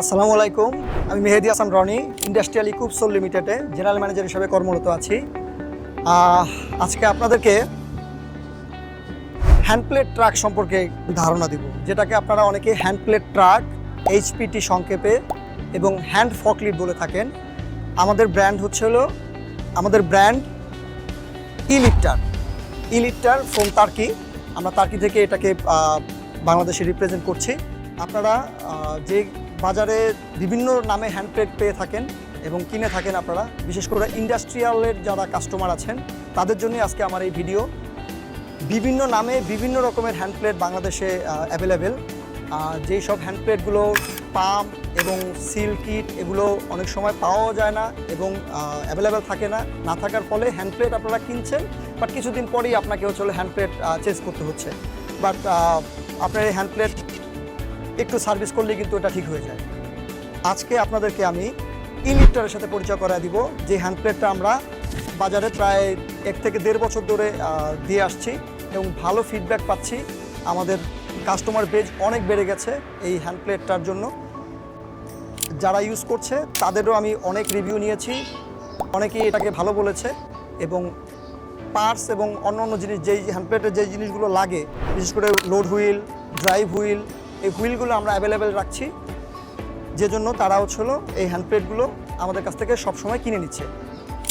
আসসালামু আলাইকুম, আমি মেহেদি হাসান রনি ইন্ডাস্ট্রিয়াল ইকুপসোল লিমিটেডে জেনারেল ম্যানেজার হিসেবে কর্মরত আছি। আজকে আপনাদেরকে হ্যান্ডপ্লেট ট্রাক সম্পর্কে ধারণা দিব, যেটাকে আপনারা অনেকে হ্যান্ডপ্লেট ট্রাক এইচপিটি সংক্ষেপে এবং হ্যান্ড ফকলিট বলে থাকেন। আমাদের ব্র্যান্ড হচ্ছে হলো, আমাদের ব্র্যান্ড ইলিটার ইলিটার ফ্রম তার্কি আমরা তার্কি থেকে এটাকে বাংলাদেশে রিপ্রেজেন্ট করছি। আপনারা যে বাজারে বিভিন্ন নামে হ্যান্ডপ্লেট পেয়ে থাকেন এবং কিনে থাকেন আপনারা। বিশেষ করে ইন্ডাস্ট্রিয়ালের যারা কাস্টমার আছেন, তাদের জন্যই আজকে আমার এই ভিডিও বিভিন্ন নামে বিভিন্ন রকমের হ্যান্ডপ্লেট বাংলাদেশে অ্যাভেলেবেল যেই সব হ্যান্ডপ্লেটগুলো পাম্প এবং সিল কিট এগুলো অনেক সময় পাওয়াও যায় না এবং অ্যাভেলেবেল থাকে না। না থাকার ফলে হ্যান্ডপ্লেট আপনারা কিনছেন বাট কিছুদিন পরেই আপনাকে হচ্ছে হ্যান্ডপ্লেট চেঞ্জ করতে হচ্ছে। বাট আপনার এই হ্যান্ডপ্লেট একটু সার্ভিস করলে কিন্তু এটা ঠিক হয়ে যায়। আজকে আপনাদেরকে আমি ইলিটারের সাথে পরিচয় করা দিব, যে হ্যান্ডপ্লেটটা আমরা বাজারে প্রায় এক থেকে দেড় বছর ধরে দিয়ে আসছি এবং ভালো ফিডব্যাক পাচ্ছি। আমাদের কাস্টমার বেজ অনেক বেড়ে গেছে এই হ্যান্ডপ্লেটটার জন্য। যারা ইউজ করছে, তাদেরও আমি অনেক রিভিউ নিয়েছি। অনেকেই এটাকে ভালো বলেছে এবং পার্টস এবং অন্য অন্য জিনিস, যেই হ্যান্ড হ্যান্ডপ্লেটের যেই জিনিসগুলো লাগে, বিশেষ করে লোড হুইল ড্রাইভ হুইল এই হুইলগুলো আমরা অ্যাভেলেবেল রাখছি। যে জন্য তারা হচ্ছিল এই হ্যান্ডপ্লেটগুলো আমাদের কাছ থেকে সবসময় কিনে নিচ্ছে।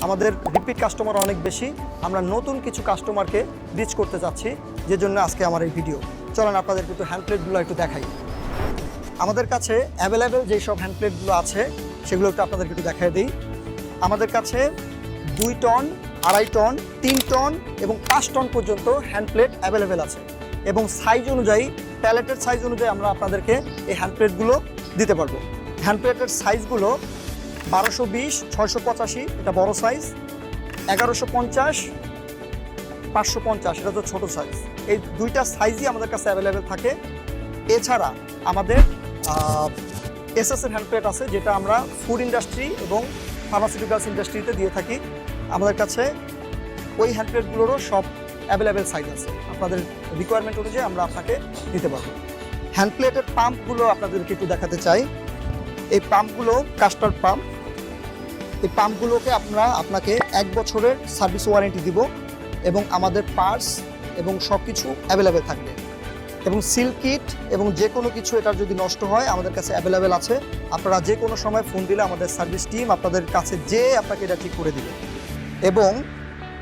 আমাদের রিপিট কাস্টমার অনেক বেশি। আমরা নতুন কিছু কাস্টমারকে রিচ করতে চাচ্ছি যে জন্য আজকে আমার এই ভিডিও চলেন আপনাদের একটু হ্যান্ডপ্লেটগুলো একটু দেখাই। আমাদের কাছে অ্যাভেলেবেল যেই সব হ্যান্ডপ্লেটগুলো আছে, সেগুলো একটু আপনাদেরকে একটু দেখাই দিই। আমাদের কাছে দুই টন আড়াই টন তিন টন এবং পাঁচ টন পর্যন্ত হ্যান্ডপ্লেট অ্যাভেলেবেল আছে। এবং সাইজ অনুযায়ী প্যালেটের সাইজ অনুযায়ী আমরা আপনাদেরকে এই হ্যান্ডপ্লেটগুলো দিতে পারব। হ্যান্ডপ্লেটের সাইজগুলো বারোশো বিশ, ছয়শো পঁচাশি, এটা বড় সাইজ এগারোশো পঞ্চাশ, পাঁচশো পঞ্চাশ, এটা তো ছোটো সাইজ এই দুইটা সাইজই আমাদের কাছে অ্যাভেলেবেল থাকে। এছাড়া আমাদের এসএস এর হ্যান্ডপ্লেট আছে, যেটা আমরা ফুড ইন্ডাস্ট্রি এবং ফার্মাসিউটিক্যালস ইন্ডাস্ট্রিতে দিয়ে থাকি। আমাদের কাছে ওই হ্যান্ডপ্লেটগুলোরও সব অ্যাভেলেবেল সাইজ আছে। আপনাদের রিকোয়ারমেন্ট অনুযায়ী আমরা আপনাকে দিতে পারব। হ্যান্ডপ্লেটের পাম্পগুলো আপনাদেরকে একটু দেখাতে চাই। এই পাম্পগুলো কাস্টার পাম্প এই পাম্পগুলোকে আমরা আপনাকে এক বছরের সার্ভিস ওয়ারেন্টি দিব এবং আমাদের পার্স এবং সব কিছু অ্যাভেলেবেল থাকবে। এবং সিল কিট এবং যে কোনো কিছু এটার যদি নষ্ট হয়, আমাদের কাছে অ্যাভেলেবেল আছে। আপনারা যে কোনো সময় ফোন দিলে আমাদের সার্ভিস টিম আপনাদের কাছে যে আপনাকে এটা ঠিক করে দিবে। এবং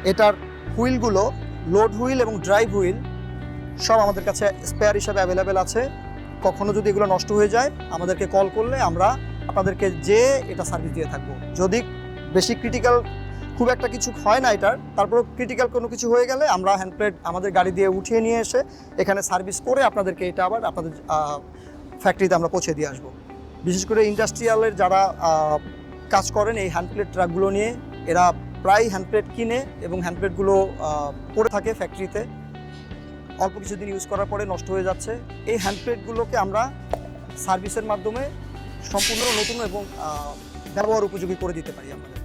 এটার হুইলগুলো লোড হুইল এবং ড্রাইভ হুইল সব আমাদের কাছে স্পেয়ার হিসাবে অ্যাভেলেবেল আছে। কখনো যদি এগুলো নষ্ট হয়ে যায়, আমাদেরকে কল করলে আমরা আপনাদেরকে যে এটা সার্ভিস দিয়ে থাকব। যদি বেশি ক্রিটিক্যাল খুব একটা কিছু হয় না এটার তারপর ক্রিটিক্যাল কোনো কিছু হয়ে গেলে আমরা হ্যান্ডপ্লেট আমাদের গাড়ি দিয়ে উঠিয়ে নিয়ে এসে এখানে সার্ভিস করে আপনাদেরকে এটা আবার আপনাদের ফ্যাক্টরিতে আমরা পৌঁছে দিয়ে আসব। বিশেষ করে ইন্ডাস্ট্রিয়ালের যারা কাজ করেন এই হ্যান্ডপ্লেট ট্রাকগুলো নিয়ে, এরা প্রায় হ্যান্ডপ্লেট কিনে এবং হ্যান্ডপ্লেটগুলো পড়ে থাকে ফ্যাক্টরিতে অল্প কিছুদিন ইউজ করার পরে নষ্ট হয়ে যাচ্ছে। এই হ্যান্ডপ্লেটগুলোকে আমরা সার্ভিসের মাধ্যমে সম্পূর্ণ নতুন এবং ব্যবহার উপযোগী করে দিতে পারি আমাদের।